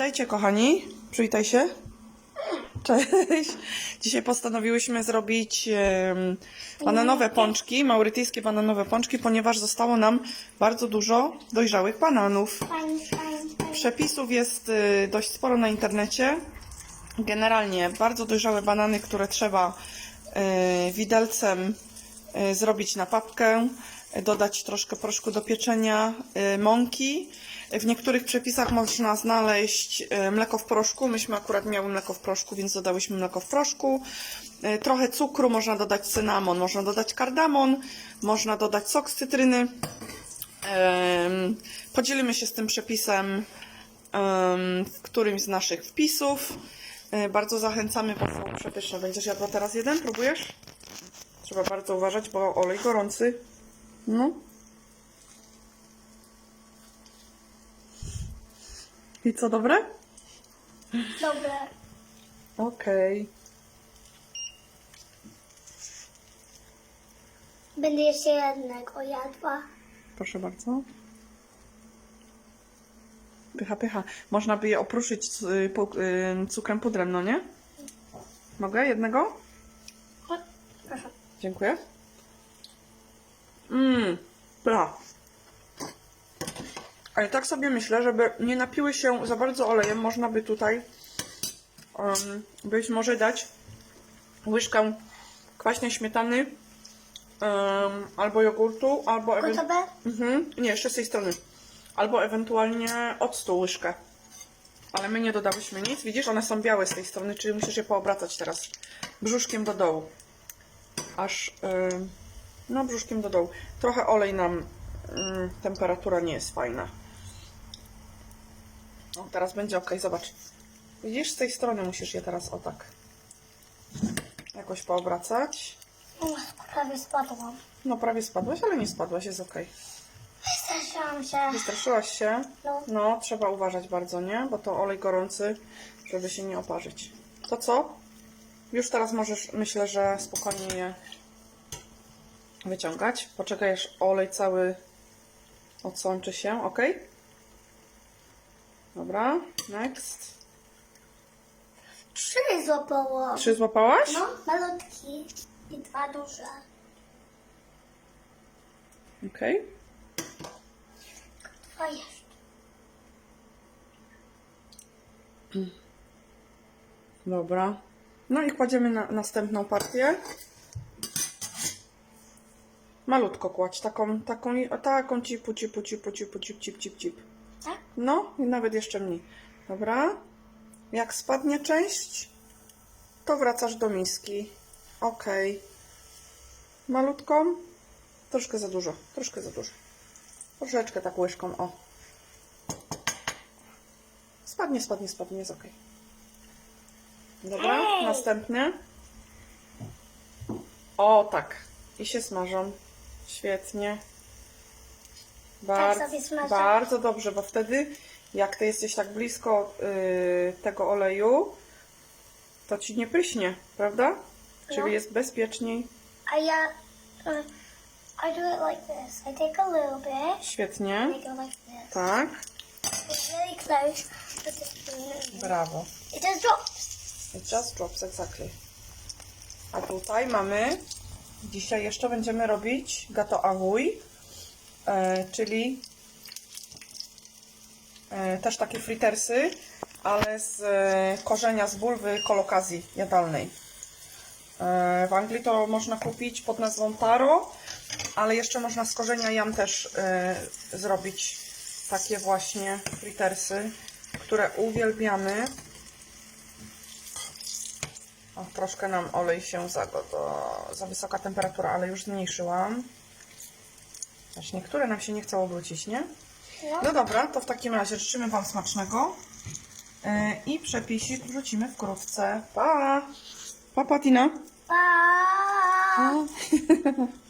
Witajcie kochani, przywitaj się. Cześć. Dzisiaj postanowiłyśmy zrobić bananowe pączki, maurytyjskie bananowe pączki, ponieważ zostało nam bardzo dużo dojrzałych bananów. Przepisów jest y, dość sporo na internecie. Generalnie bardzo dojrzałe banany, które trzeba y, widelcem y, zrobić na papkę, dodać troszkę proszku do pieczenia, y, mąki. W niektórych przepisach można znaleźć y, mleko w proszku. Myśmy akurat miały mleko w proszku, więc dodałyśmy mleko w proszku. Y, Trochę cukru, można dodać cynamon, można dodać kardamon, można dodać sok z cytryny. Podzielimy się z tym przepisem em, w którymś z naszych wpisów. Bardzo zachęcamy, bo są przepyszne. Będziesz jadła teraz jeden? Próbujesz? Trzeba bardzo uważać, bo olej gorący. No. I co, dobre? Dobre. Okej. Będę jeszcze jednego jadła. Proszę bardzo. Pycha, pycha. Można by je opruszyć c- pu- y, cukrem pudrem, no nie? Mogę jednego? O, Proszę. Dziękuję. Mmm, pycha. Ale tak sobie myślę, żeby nie napiły się za bardzo olejem, można by tutaj um, być może dać łyżkę kwaśnej śmietany um, albo jogurtu, albo. Gotowe? Mhm. Nie, jeszcze z tej strony. Albo ewentualnie octu łyżkę. Ale my nie dodałyśmy nic. Widzisz, one są białe z tej strony, czyli musisz je poobracać teraz brzuszkiem do dołu. Aż, yy, no brzuszkiem do dołu. Trochę olej nam, yy, temperatura nie jest fajna. O, teraz będzie ok, zobacz. Widzisz, z tej strony musisz je teraz o tak jakoś poobracać. O, prawie spadłam. No prawie spadłaś, ale nie spadłaś, jest ok. Wystraszyłam się. Wystraszyłaś się? No. No, trzeba uważać bardzo, nie? Bo to olej gorący, żeby się nie oparzyć. To co? Już teraz możesz, myślę, że spokojnie je wyciągać. Poczekaj, aż olej cały odsączy się, ok? Dobra, next. Trzy złapałam. Trzy złapałaś? No, malutki i dwa duże. Ok. Dwa jeszcze. Dobra. No i kładziemy na następną partię. Malutko kładź, taką, taką, taką cipu, cipu, cipu, cipu, cip, cip, cip, cip. Tak? No i nawet jeszcze mniej. Dobra. Jak spadnie część, to wracasz do miski. Ok. Malutką. Troszkę za dużo, troszkę za dużo. Troszeczkę tak łyżką, o. Spadnie, spadnie, spadnie, jest ok. Dobra, Ej! następny. O, tak. I się smażą. Świetnie. Bardzo, sobie bardzo dobrze, bo wtedy, jak ty jesteś tak blisko y, tego oleju, to ci nie pryśnie, prawda? Czyli No. jest bezpieczniej. A ja... Uh, I do it like this. I take a little bit. Świetnie. And I go like this. Tak. It's really close. But Brawo. it just drops. It just drops, exactly. A tutaj mamy, dzisiaj jeszcze będziemy robić gato awui, e, czyli e, też takie fritersy, ale z e, korzenia z bulwy kolokazji jadalnej. W Anglii to można kupić pod nazwą taro, ale jeszcze można z korzenia jam też zrobić takie właśnie fritersy, które uwielbiamy. O, troszkę nam olej się za, to, za wysoka temperatura, ale już zmniejszyłam. Aż niektóre nam się nie chcą obrócić, nie? No. No dobra, to w takim razie życzymy Wam smacznego. Yy, I przepisik wrzucimy wkrótce. Pa! Pa, Patina! Pa!